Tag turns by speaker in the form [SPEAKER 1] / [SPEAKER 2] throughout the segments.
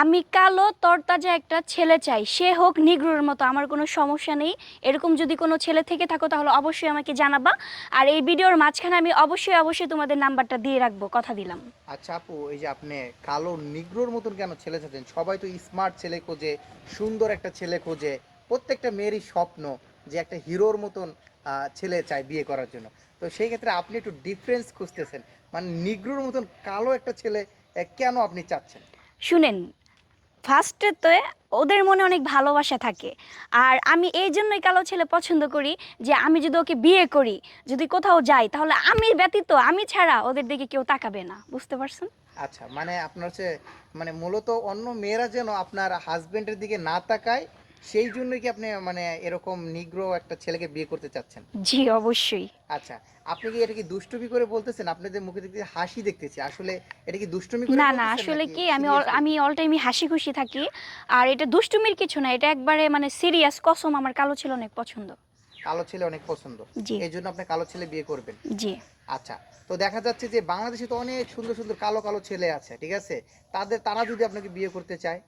[SPEAKER 1] আমি কালো তরতাজা একটা ছেলে চাই। সে হোক নিগ্রোর মতো আমার কোনো সমস্যা নেই। এরকম যদি কোনো ছেলে থেকে থাকো তাহলে অবশ্যই আমাকে জানাবা। আর এই ভিডিওর মাঝখানে আমি অবশ্যই অবশ্যই তোমাদের নাম্বারটা দিয়ে রাখব কথা দিলাম।
[SPEAKER 2] আচ্ছা আপু এই যে আপনি কালো নিগ্রোর মতন কেন ছেলে চাচ্ছেন? সবাই তো স্মার্ট ছেলে খোঁজে সুন্দর একটা ছেলে খোঁজে। প্রত্যেকটা মেয়েরই স্বপ্ন যে একটা হিরোর মতন আহ, ছেলে চায় বিয়ে করার জন্য। তো সেই ক্ষেত্রে আপনি একটু ডিফারেন্স খুঁজতেছেন। মানে নিগ্রোর মতন কালো একটা ছেলে কেন আপনি চাচ্ছেন?
[SPEAKER 1] শুনেন ফার্স্টে তো ওদের মনে অনেক ভালোবাসা থাকে। আর আমি এই জন্যই কালো ছেলে পছন্দ করি যে আমি যদি ওকে বিয়ে করি, যদি কোথাও যাই, তাহলে আমি ব্যতীত আমি ছাড়া ওদের দিকে কেউ তাকাবে না। বুঝতে পারছেন?
[SPEAKER 2] আচ্ছা মানে আপনার হচ্ছে মানে মূলত অন্য মেয়েরা যেন আপনার হাজবেন্ডের দিকে না তাকায় সেই জন্যই কি আপনি মানে এরকম নিগ্রো একটা ছেলেকে বিয়ে করতে চাচ্ছেন?
[SPEAKER 1] জি অবশ্যই।
[SPEAKER 2] আচ্ছা আপনি কি এটা কি দুষ্টুমি করে বলতেছেন? আপনাদের মুখে দেখতে হাসি দেখতেছি। আসলে এটা কি দুষ্টুমি করে
[SPEAKER 1] না না আসলে কি? আমি আমি অল টাইমই হাসি খুশি থাকি। আর এটা দুষ্টুমির কিছু না এটা একবারে মানে সিরিয়াস কসম আমার কালো ছিল অনেক পছন্দ।
[SPEAKER 2] কালো ছেলে অনেক পছন্দ।
[SPEAKER 1] জি।
[SPEAKER 2] এই জন্য আপনি কালো ছেলে বিয়ে করবেন।
[SPEAKER 1] জি।
[SPEAKER 2] আচ্ছা তো দেখা যাচ্ছে যে বাংলাদেশে তো অনেক সুন্দর সুন্দর কালো কালো ছেলে আছে ঠিক আছে? তাদের তারা যদি আপনাকে বিয়ে করতে চায়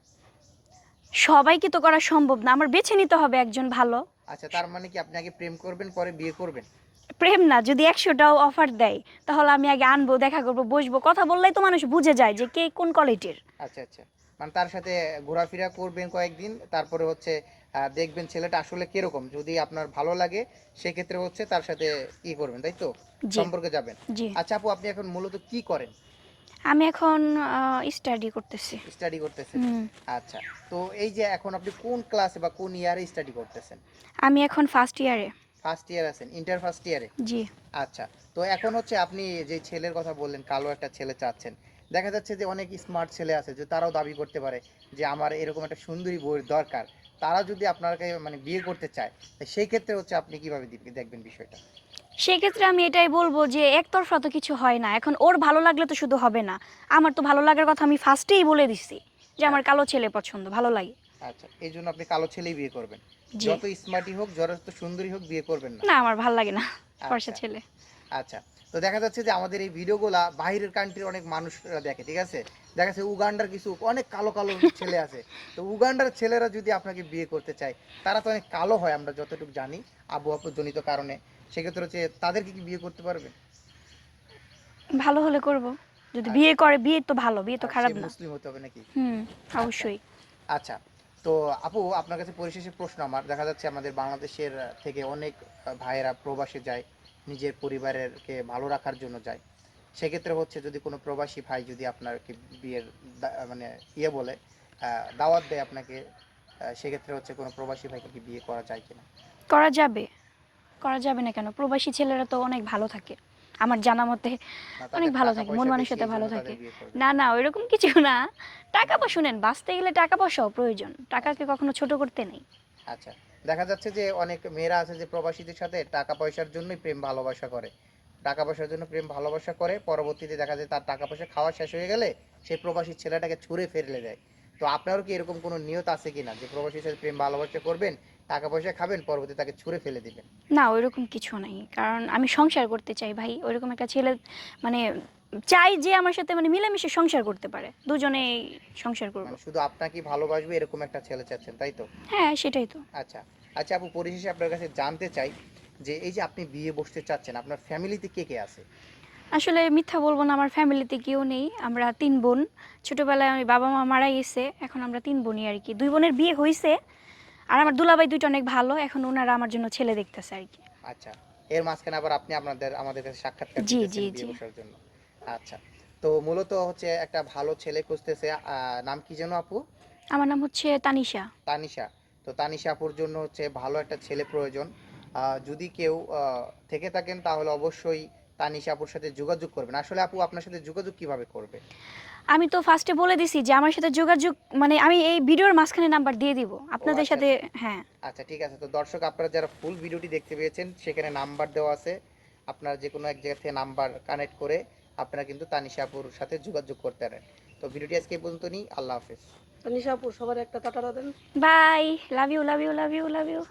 [SPEAKER 1] সবাইকে তো করা সম্ভব না আমার বেছে নিতে হবে একজন ভালো।
[SPEAKER 2] আচ্ছা তার মানে কি আপনি আগে প্রেম করবেন পরে বিয়ে করবেন?
[SPEAKER 1] প্রেম না যদি একশোটাও অফার দেয় তাহলে আমি আগে আনব দেখা করব বসবো কথা বললেই তো মানুষ বুঝে যায় যে কে কোন কোয়ালিটির
[SPEAKER 2] আচ্ছা আচ্ছা। মানে তার সাথে ঘোরাফেরা করবেন কয়েকদিন তারপরে হচ্ছে দেখবেন ছেলেটা আসলে কীরকম যদি আপনার ভালো লাগে সেক্ষেত্রে হচ্ছে তার সাথে কি করবেন তাই তো? সম্পর্কে যাবেন। আচ্ছা আপু আপনি এখন মূলত কি করেন?
[SPEAKER 1] আমি এখন স্টাডি করতেছি।
[SPEAKER 2] স্টাডি করতেছেন? আচ্ছা তো এই যে এখন আপনি কোন ক্লাসে বা কোন ইয়ারে স্টাডি করতেছেন?
[SPEAKER 1] আমি এখন ফার্স্ট ইয়ারে
[SPEAKER 2] ফার্স্ট ইয়ার আছেন ইন্টার ফার্স্ট ইয়ারে
[SPEAKER 1] জি।
[SPEAKER 2] আচ্ছা তো এখন হচ্ছে আপনি যে ছেলের কথা বললেন কালো একটা ছেলে চাচ্ছেন দেখা যাচ্ছে যে অনেক স্মার্ট ছেলে আছে যে তারাও দাবি করতে পারে যে আমার এরকম একটা সুন্দরী বউয়ের দরকার। তারা যদি আপনাকে মানে বিয়ে করতে চায় সেই ক্ষেত্রে হচ্ছে আপনি কীভাবে দেখবেন বিষয়টা?
[SPEAKER 1] সেক্ষেত্রে আমি এটাই বলব যে একতরফা তো কিছু হয় না। এখন ওর ভালো লাগলে তো শুধু হবে না। আমার তো ভালো লাগার কথা আমি ফার্স্টেই বলে দিছি যে আমার কালো ছেলে পছন্দ ভালো লাগে।
[SPEAKER 2] আচ্ছা এই জন্য আপনি কালো ছেলেই বিয়ে করবেন। যত স্মার্টই হোক যত সুন্দরী হোক বিয়ে করবেন না।
[SPEAKER 1] না আমার ভালো লাগে না ফর্সা
[SPEAKER 2] আচ্ছা।
[SPEAKER 1] ছেলে।
[SPEAKER 2] আচ্ছা তো দেখা যাচ্ছে যে আমাদের এই ভিডিওগুলা বাইরের কান্ট্রির অনেক মানুষরা দেখে ঠিক আছে? দেখা যাচ্ছে উগান্ডার কিছু অনেক কালো কালো ছেলে আছে। তো উগান্ডার ছেলেরা যদি আপনাকে বিয়ে করতে চায় তারা তো অনেক কালো হয় আমরা যতটুকু জানি আবহাওয়া জনিত কারণে। সেক্ষেত্রে হচ্ছে তাদেরকে কি বিয়ে করতে পারবে?
[SPEAKER 1] ভালো হলে করব। যদি বিয়ে করে বিয়ে তো ভালো বিয়ে তো খারাপ না।
[SPEAKER 2] মুসলিম হতে হবে নাকি?
[SPEAKER 1] হুম অবশ্যই।
[SPEAKER 2] আচ্ছা তো আপু আপনার কাছে পরিশেষে প্রশ্ন আমার। দেখা যাচ্ছে আমাদের বাংলাদেশের থেকে অনেক ভাইয়েরা প্রবাসে যায় নিজের পরিবারেরকে ভালো রাখার জন্য যায়। সেক্ষেত্রে হচ্ছে যদি কোনো প্রবাসী ভাই যদি আপনাকে বিয়ের মানে ইয়ে বলে দাওয়াত দেয় আপনাকে সেক্ষেত্রে হচ্ছে কোনো প্রবাসী ভাইকে কি বিয়ে করা যায় কিনা?
[SPEAKER 1] করা যাবে। করা যাবে না কেন? প্রবাসী ছেলেরা তো অনেক ভালো থাকে। আমার জানা মতে অনেক ভালো
[SPEAKER 2] টাকা
[SPEAKER 1] থাকে, মন মানসিকতা
[SPEAKER 2] এই
[SPEAKER 1] ভালো থাকে। না না ওইরকম কিছু না। টাকা পয়সা শুনেন বাঁচতে গেলে টাকা পয়সাও প্রয়োজন। টাকাকে কখনো ছোট করতে নেই।
[SPEAKER 2] আচ্ছা দেখা যাচ্ছে যে অনেক মেয়েরা আছে যে প্রবাসীদের সাথে টাকা পয়সার জন্যই প্রেম ভালোবাসা করে। টাকা পয়সার জন্য প্রেম ভালোবাসা করে পরবর্তীতে দেখা যায় তার টাকা পয়সা খাওয়া শেষ হয়ে গেলে সেই প্রবাসী ছেলেটাকে ছুঁড়ে ফেলে দেয়। তো আপনারও কি এরকম কোনো নিয়ত আছে কিনা যে প্রবাসীর সাথে প্রেম ভালোবাসা করবেন টাকা পয়সা খাবেন পরবর্তী তাকে ছুঁড়ে ফেলে দিবেন।
[SPEAKER 1] না ওইরকম কিছু নাই কারণ আমি সংসার করতে চাই ভাই ওইরকম একটা ছেলে মানে চাই যে আমার সাথে মানে মিলেমিশে সংসার করতে পারে দুজনেই সংসার করব।
[SPEAKER 2] মানে শুধু আপনাকে ভালোবাসবে এরকম একটা ছেলে চাচ্ছেন তাই তো?
[SPEAKER 1] হ্যাঁ সেটাই তো।
[SPEAKER 2] আচ্ছা আচ্ছা আপু পরিশেষে আপনার কাছে জানতে চাই যে এই যে আপনি বিয়ে বসতে চাচ্ছেন আপনার ফ্যামিলিতে কে কে আছে?
[SPEAKER 1] আসলে মিথ্যা বলব না আমার ফ্যামিলিতে কেউ নেই আমরা তিন বোন। ছোটবেলায় আমি বাবা মা মারা গেছে এখন আমরা তিন বোনই আর কি। দুই বোনের বিয়ে হয়েছে আর আমার দুলাভাই দুইটা অনেক ভালো এখন ওনারা আমার জন্য ছেলে দেখতেছে আর কি।
[SPEAKER 2] আচ্ছা এর মাঝখানে আবার আপনি আপনাদের আমাদের কাছে সাক্ষাৎকার
[SPEAKER 1] জি, জি, জি।
[SPEAKER 2] জন্য। আচ্ছা তো মূলত হচ্ছে একটা ভালো ছেলে খুঁজতেছে নাম কি যেন আপু?
[SPEAKER 1] আমার নাম হচ্ছে তানিশা।
[SPEAKER 2] তানিশা তো তানিশা আপুর জন্য হচ্ছে ভালো একটা ছেলে প্রয়োজন। আহ, যদি কেউ থেকে থাকেন তাহলে অবশ্যই তানিশা আপুর সাথে যোগাযোগ করবেন। আসলে আপু আপনার সাথে যোগাযোগ কীভাবে করবে?
[SPEAKER 1] আমি তো ফার্স্টে বলে দিছি যে আমার সাথে যোগাযোগ মানে আমি এই ভিডিওর মাঝখানে নাম্বার দিয়ে দিব। আপনাদের
[SPEAKER 2] আচ্ছা,
[SPEAKER 1] সাথে হ্যাঁ।
[SPEAKER 2] আচ্ছা ঠিক আছে। তো দর্শক আপনারা যারা ফুল ভিডিওটি দেখতে পেয়েছেন সেখানে নাম্বার দেওয়া আছে। আপনারা যে কোনো এক জায়গা থেকে নাম্বার কানেক্ট করে আপনারা কিন্তু তানিশাপুর সাথে যোগাযোগ করতে পারেন। তো ভিডিওটি আজকে এই পর্যন্ত নিই আল্লাহ হাফেজ।
[SPEAKER 3] তানিশাপুর সবার একটা tata then.
[SPEAKER 1] Bye love you love you love you love you